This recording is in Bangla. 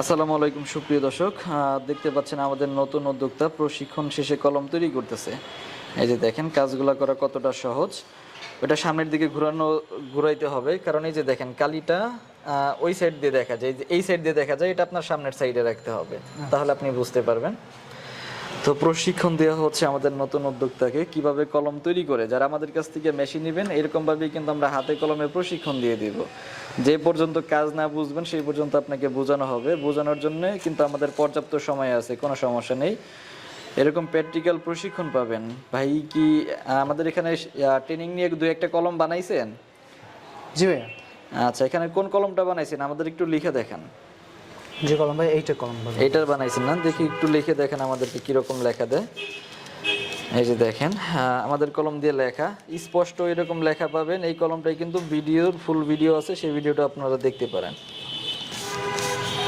আসসালামু আলাইকুম সুপ্রিয় দর্শক। দেখতে পাচ্ছেন আমাদের নতুন উদ্যোক্তা প্রশিক্ষণ শেষে কলম তৈরি করতেছে। এই যে দেখেন কাজগুলো করা কতটা সহজ। ওটা সামনের দিকে ঘুরানো ঘুরাইতে হবে। কারণ এই যে দেখেন কালিটা ওই সাইড দিয়ে দেখা যায়। এই যে এই সাইড দিয়ে দেখা যায় এটা আপনার সামনের সাইডে রাখতে হবে। তাহলে আপনি বুঝতে পারবেন। তো প্রশিক্ষণ দেওয়া হচ্ছে আমাদের নতুন উদ্যোক্তাকে। কীভাবে কলম তৈরি করে যারা আমাদের কাছ থেকে মেশিন নেবেন এরকম ভাবেই কিন্তু আমরা হাতে কলমে প্রশিক্ষণ দিয়ে দিব। যে পর্যন্ত কাজ না বুঝবেন সেই পর্যন্ত আপনাকে বোঝানো হবে। বোঝানোর জন্য কিন্তু আমাদের পর্যাপ্ত সময় আছে কোনো সমস্যা নেই। এরকম প্র্যাকটিক্যাল প্রশিক্ষণ পাবেন। ভাই কি আমাদের এখানে ট্রেনিং নিয়ে দু একটা কলম বানাইছেন? জি ভাইয়া। আচ্ছা এখানে কোন কলমটা বানাইছেন? আমাদের একটু লিখে দেখান। যে কলম ভাই এইটা কলম ভাই। এইটার বানাইছেন না? দেখি একটু লিখে দেখেন আমাদেরকে কীরকম লেখা দেয়। এই যে দেখেন আহ, আমাদের কলম দিয়ে লেখা। স্পষ্ট এরকম লেখা পাবেন। এই কলমটাই কিন্তু ভিডিওর ফুল ভিডিও আছে সেই ভিডিওটা আপনারা দেখতে পারেন।